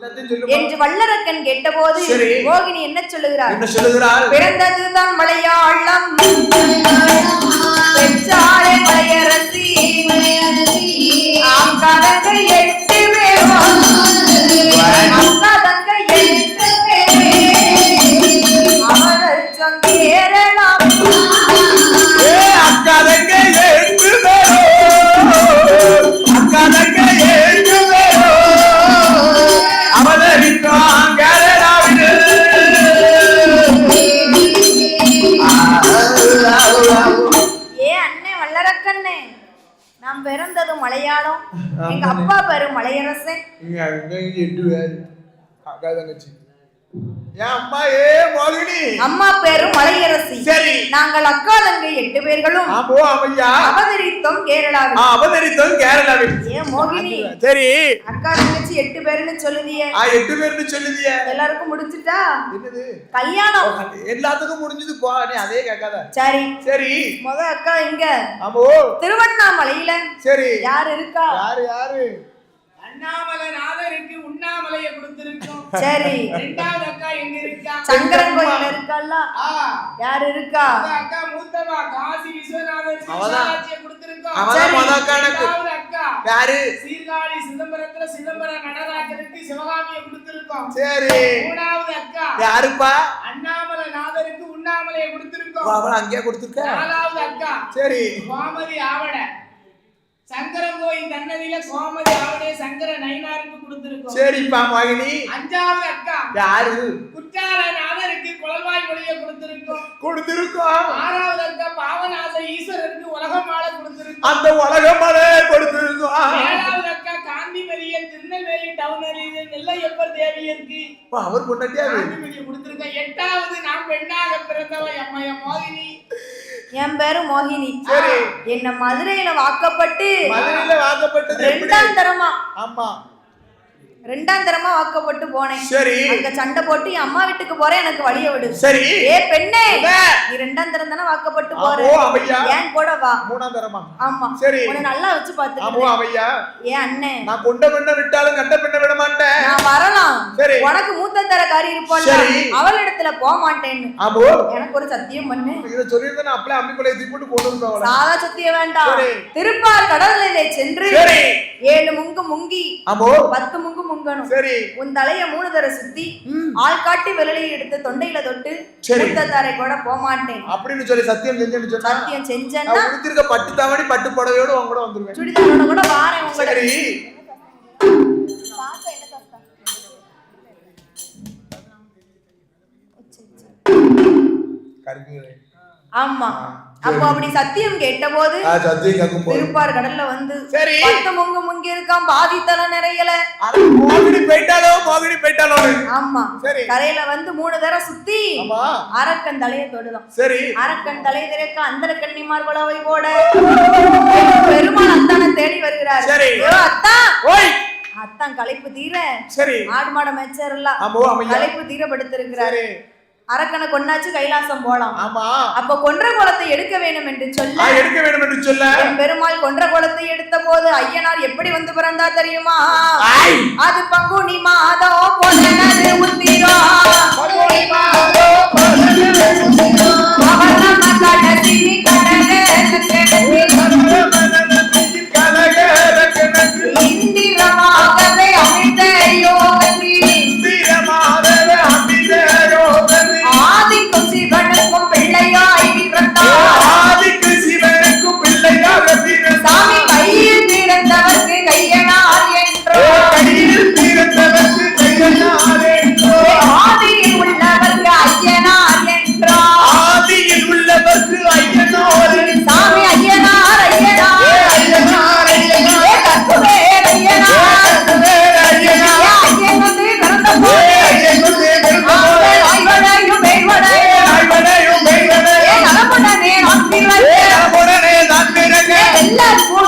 என்று வல்லரக்கன் கேட்டபோது மோகினி என்ன சொல்லுகிறார்? என்ன சொல்லுகிறார்? பிறந்ததுதான் மலையாளம். பெற்றாளே மலையரசி. ஆம் எட்டு innocent? என் அம்மா ஏ மோகினி அம்மா பேரு மலையரசி சரி நாங்கள் அக்கா தங்கை எட்டு பேர்களும் ஆமோ அம்மையா அவதரித்தோம் கேரளாவில் அவதரித்தோம் கேரளாவில் ஏ சரி அக்கா தங்கச்சி எட்டு பேர்னு சொல்லுதியே ஆ எட்டு பேர்னு சொல்லுதியே எல்லாருக்கும் முடிஞ்சிட்டா என்னது கல்யாணம் எல்லாத்துக்கும் முடிஞ்சது போ அதே கேட்காத சரி சரி முத அக்கா எங்க ஆமோ திருவண்ணாமலையில சரி யார் இருக்கா யாரு யாரு அண்ணாமலைநாதருக்கு உண்ணாமலைய கொடுத்திருக்கோம். சரி. ரெண்டாவது அக்கா எங்க இருக்கா? சங்கரன் கோயில் இருக்கல்ல யார் இருக்கா? அக்கா மூத்தவா காசி விஸ்வநாதர் சிவாச்சிய கொடுத்திருக்கோம். அவதான் அக்கா. யாரு? சீர்காழி சிதம்பரத்துல சிதம்பரம் நடராஜனுக்கு சிவகாமிய கொடுத்திருக்கோம். சரி. மூணாவது அக்கா. யாருப்பா? அண்ணாமலைநாதருக்கு உண்ணாமலைய கொடுத்திருக்கோம். அவள அங்கேயே கொடுத்திருக்க? நாலாவது அக்கா. சரி. கோமதி ஆவணை சங்கரன் கோயில் கண்ணதியில கோமதி சங்கர நயனாருக்கு கொடுத்திருக்கோம். சரிப்பா மகினி. அஞ்சாவது அக்கா. யாரு? குற்றால நாதருக்கு குழல்வாய் மொழியை கொடுத்திருக்கோம். கொடுத்திருக்கோம். ஆறாவது அக்கா பாவநாத ஈஸ்வரருக்கு உலகமால கொடுத்திருக்கோம். அந்த உலகம் கொடுத்திருக்கோம். ஏழாவது அக்கா காந்திமதியை திருநெல்வேலி டவுனரில் நெல்லையப்பர் தேவியருக்கு அவர் கொண்டாட்டியா காந்திமதியை கொடுத்திருக்கோம் எட்டாவது நான் பெண்ணாக பிறந்தவ எம்மைய மோதினி என் பேரு மோகினி. என்ன மதுரையில வாக்கப்பட்டு மதுரையில வாக்கப்பட்டது ரெண்டாம் தரமா. ஆமா. ரெண்டாம் தரமா வாக்கப்பட்டு போனேன். சரி. அங்க சண்டை போட்டு என் அம்மா வீட்டுக்கு போறேன் எனக்கு வழிய விடு. சரி. ஏ பெண்ணே நீ ரெண்டாம் தரம் தானே வாக்கப்பட்டு போறேன் ஏன் கூட வா? மூணாம் தரமா ஆமா. சரி. உன்னை நல்லா வச்சு பாத்து ஆமா ஐயா ஏ அண்ணே. நான் கொண்ட பெண்ண விட்டாலும் கண்ட பெண்ண விட மாட்டேன். நான் வரலாம். சரி. உனக்கு மூத்த தர காரி இருப்பான்ல அவள் இடத்துல போக மாட்டேன்னு. ஆமா எனக்கு ஒரு சத்தியம் பண்ணு. இத சொல்லிருந்தா நான் அப்படியே அம்மிக்குள்ள தூக்கி போட்டு கொண்டு சாதா சத்தியம் வேண்டாம். திருப்பார் கடலிலே சென்று ஏழு முங்கு முங்கி ஆமா பத்து முங்கு குங்கணம் சரி. உன் தலைய மூணு தர சுத்தி ஆள் காட்டி வெளியில எடுத்து தொண்டையில தொட்டு மூத்தத்தாரை கூட போமாட்டேன். அப்படின்னு சொல்லி சத்தியம் செஞ்சேன்னு சொன்னா சத்தியம் செஞ்சேன்னா உடுத்திருக்க பட்டு தாவணி பட்டு புடவையோட உங்க கூட வந்துருவேன். சுடிதாரோட கூட வாரேன் உங்க சரி. ஆமா. அப்போ அப்படி சத்தியம் கேட்டபோது சத்தியம் கேட்கும் திருப்பார் கடல்ல வந்து சரி. பத்து முங்க முங்க இருக்கான் பாதி நிறையல. மோகினி போயிட்டாலோ மோகினி போயிட்டாலோ ஆமா. சரி. கரையில வந்து மூணு தடவை சுத்தி அரக்கன் தலையை தொடலாம் சரி. அரக்கன் தலை திறக்க அந்த கன்னிமார் குலவை போட. பெருமாள் அத்தான தேடி வருகிறார். சரி. அத்தா! ஓய்! அத்தான் களைப்பு தீர. சரி. ஆடு மாட மேய்ச்சர் களைப்பு தீரப்படுத்திருக்கிறாரு. அரக்கனை கொன்னாச்சு கைலாசம் போலாம். ஆமா. அப்ப கொன்ற குளத்தை எடுக்க வேண்டும் என்று சொல்ல எடுக்க வேண்டும் என்று சொல்ல. பெருமாள் கொன்ற கோலத்தை எடுத்த போது ஐயனார் எப்படி வந்து பிறந்தா தெரியுமா? அது பங்குனி மாதோ பொன்னது பங்குனி மாதோ பொன்னது జిందాబాద్